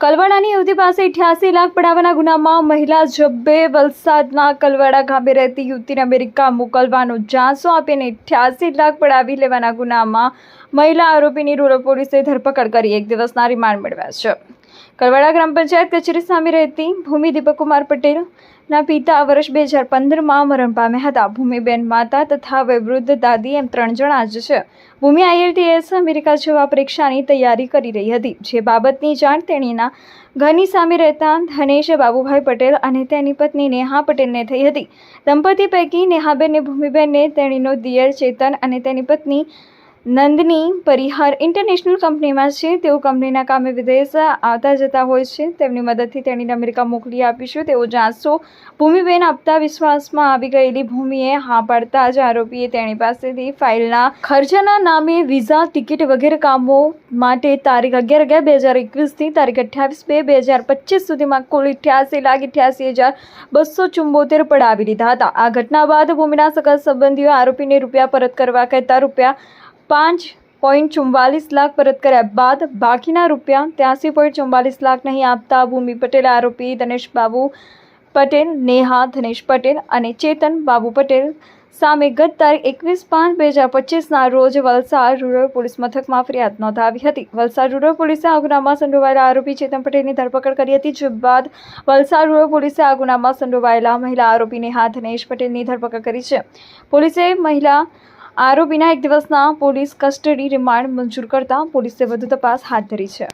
કલવાડાની યુવતી પાસે અઠ્યાસી લાખ પડાવવાના ગુનામાં મહિલા જબ્બે વલસાડના કલવાડા ગામે રહેતી યુવતીને અમેરિકા મોકલવાનો જાંસો આપીને અઠ્યાસી લાખ પડાવી લેવાના ગુનામાં મહિલા આરોપીની રૂરલ પોલીસે ધરપકડ કરી. એક દિવસના રિમાન્ડ મેળવ્યા છે. કલવાડા ગ્રામ પંચાયત કચેરી સામે રહેતી ભૂમિ દીપકકુમાર પટેલના પિતા વર્ષ બે હજાર પંદરમાં મરણ પામ્યા હતા. ભૂમિબેન માતા તથા વૃદ્ધ દાદી એમ ત્રણ જણા જ છે. ભૂમિ આઈએલટીએસ અમેરિકા જવા પરીક્ષાની તૈયારી કરી રહી હતી. જે બાબતની જાણ તેણીના ઘરની સામે રહેતા ધનેશ બાબુભાઈ પટેલ અને તેની પત્ની નેહા પટેલને થઈ હતી. દંપતી પૈકી નેહાબેન ભૂમિબેનને તેણીનો દિયર ચેતન અને તેની પત્ની નંદની પરિહાર ઇન્ટરનેશનલ કંપનીમાં છે. તેઓ કંપનીના કામે વિદેશ આવતા જતા હોય છે. તેમની મદદથી તેણીને અમેરિકા મોકલી આપીશું. તેઓ જાણશો, ભૂમિબેન આપતા વિશ્વાસમાં આવી ગયેલી ભૂમિએ હા પાડતા જ આરોપીએ તેણી પાસેથી ફાઇલના ખર્ચાના નામે વિઝા, ટિકિટ વગેરે કામો માટે તારીખ અગિયાર અગિયાર બે હજાર એકવીસથી તારીખ અઠ્યાવીસ બે બે હજાર પચીસ સુધીમાં કુલ અઠ્યાસી લાખ અઠ્યાસી હજાર બસો ચુંબોતેર પડાવી લીધા હતા. આ ઘટના બાદ ભૂમિના સગા સંબંધીઓ આરોપીને રૂપિયા પરત કરવા કહેતા રૂપિયા પાંચ પોઈન્ટ ચુમ્બાલીસ લાખ પરત કર્યા બાદ બાકીના રૂપિયા ત્યાંસી પોઈન્ટ ચુમ્બાલીસ લાખ નહીં આપતા ભૂમિ પટેલ આરોપી ધનેશ બાબુ પટેલ, નેહા ધનેશ પટેલ અને ચેતન બાબુ પટેલ સામે ગત તારીખ એકવીસ પાંચ બે હજાર પચીસના રોજ વલસાડ રૂરલ પોલીસ મથકમાં ફરિયાદ નોંધાવી હતી. વલસાડ રૂરલ પોલીસે આ ગુનામાં સંડોવાયેલા આરોપી ચેતન પટેલની ધરપકડ કરી હતી. જે બાદ વલસાડ રૂરલ પોલીસે આ ગુનામાં સંડોવાયેલા મહિલા આરોપી નેહા ધનેશ પટેલની ધરપકડ કરી છે. પોલીસે મહિલા આરોપીના એક દિવસના પોલીસ કસ્ટડી રિમાન્ડ મંજૂર કરતા પોલીસે વધુ તપાસ હાથ ધરી છે.